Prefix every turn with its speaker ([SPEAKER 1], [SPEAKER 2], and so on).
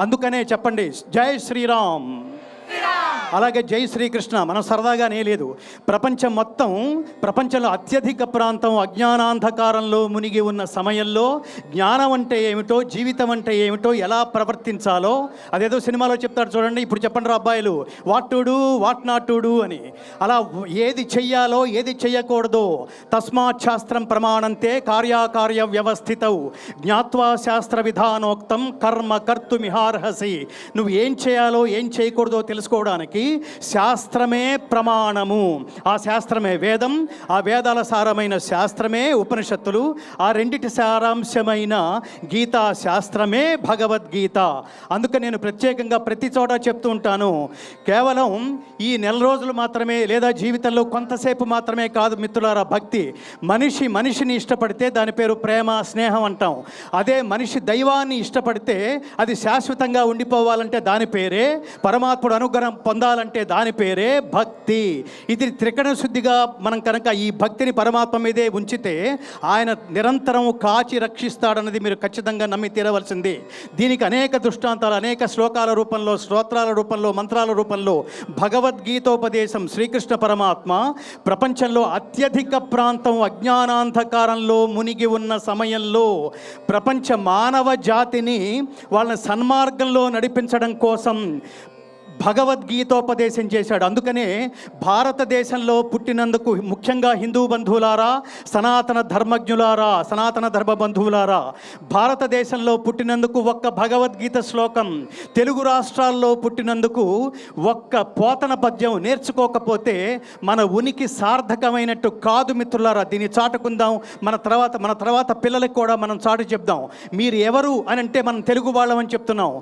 [SPEAKER 1] అందుకనే చెప్పండి జై శ్రీరామ్. అలాగే జై శ్రీకృష్ణ మనం సరదాగానే లేదు ప్రపంచం మొత్తం ప్రపంచంలో అత్యధిక ప్రాంతం అజ్ఞానాంధకారంలో మునిగి ఉన్న సమయంలో జ్ఞానం అంటే ఏమిటో జీవితం అంటే ఏమిటో ఎలా ప్రవర్తించాలో అదేదో సినిమాలో చెప్తారు చూడండి. ఇప్పుడు చెప్పండి రా అబ్బాయిలు what to do what not to do అని. అలా ఏది చెయ్యాలో ఏది చెయ్యకూడదో తస్మాత్ శాస్త్రం ప్రమాణంతే కార్యాకార్య వ్యవస్థితవు జ్ఞాత్వా శాస్త్ర విధానోక్తం కర్మ కర్తుమిహార్హసి. నువ్వు ఏం చేయాలో ఏం చేయకూడదో తెలుసుకోవడానికి శాస్త్రమే ప్రమాణము. ఆ శాస్త్రమే వేదం ఆ వేదాల సారమైన శాస్త్రమే ఉపనిషత్తులు ఆ రెండిటి సారాంశమైన గీతా శాస్త్రమే భగవద్గీత. అందుకే నేను ప్రత్యేకంగా ప్రతి చోట చెప్తూ ఉంటాను. కేవలం ఈ నెల రోజులు మాత్రమే లేదా జీవితంలో కొంతసేపు మాత్రమే కాదు మిత్రులారా భక్తి. మనిషి మనిషిని ఇష్టపడితే దాని పేరు ప్రేమ స్నేహం అంటాం. అదే మనిషి దైవాన్ని ఇష్టపడితే అది శాశ్వతంగా ఉండిపోవాలంటే దాని పేరే పరమాత్ముడు అనుగ్రహం పొందాలి పొందాలంటే దాని పేరే భక్తి. ఇది త్రికణ శుద్ధిగా మనం కనుక ఈ భక్తిని పరమాత్మ మీదే ఉంచితే ఆయన నిరంతరం కాచి రక్షిస్తాడన్నది మీరు ఖచ్చితంగా నమ్మి తీరవలసింది. దీనికి అనేక దృష్టాంతాలు అనేక శ్లోకాల రూపంలో స్తోత్రాల రూపంలో మంత్రాల రూపంలో భగవద్గీతోపదేశం శ్రీకృష్ణ పరమాత్మ ప్రపంచంలో అత్యధిక ప్రాంతం అజ్ఞానాంధకారంలో మునిగి ఉన్న సమయంలో ప్రపంచ మానవ జాతిని వాళ్ళని సన్మార్గంలో నడిపించడం కోసం భగవద్గీతోపదేశం చేశాడు. అందుకనే భారతదేశంలో పుట్టినందుకు ముఖ్యంగా హిందూ బంధువులారా సనాతన ధర్మజ్ఞులారా సనాతన ధర్మ బంధువులారా భారతదేశంలో పుట్టినందుకు ఒక్క భగవద్గీత శ్లోకం తెలుగు రాష్ట్రాల్లో పుట్టినందుకు ఒక్క పోతన పద్యం నేర్చుకోకపోతే మన ఉనికి సార్థకమైనట్టు కాదు మిత్రులారా. దీన్ని చాటుకుందాం. మన తర్వాత మన తర్వాత పిల్లలకు కూడా మనం చాటు చెప్దాం. మీరు ఎవరు అని అంటే మనం తెలుగు వాళ్ళమని చెప్తున్నాం.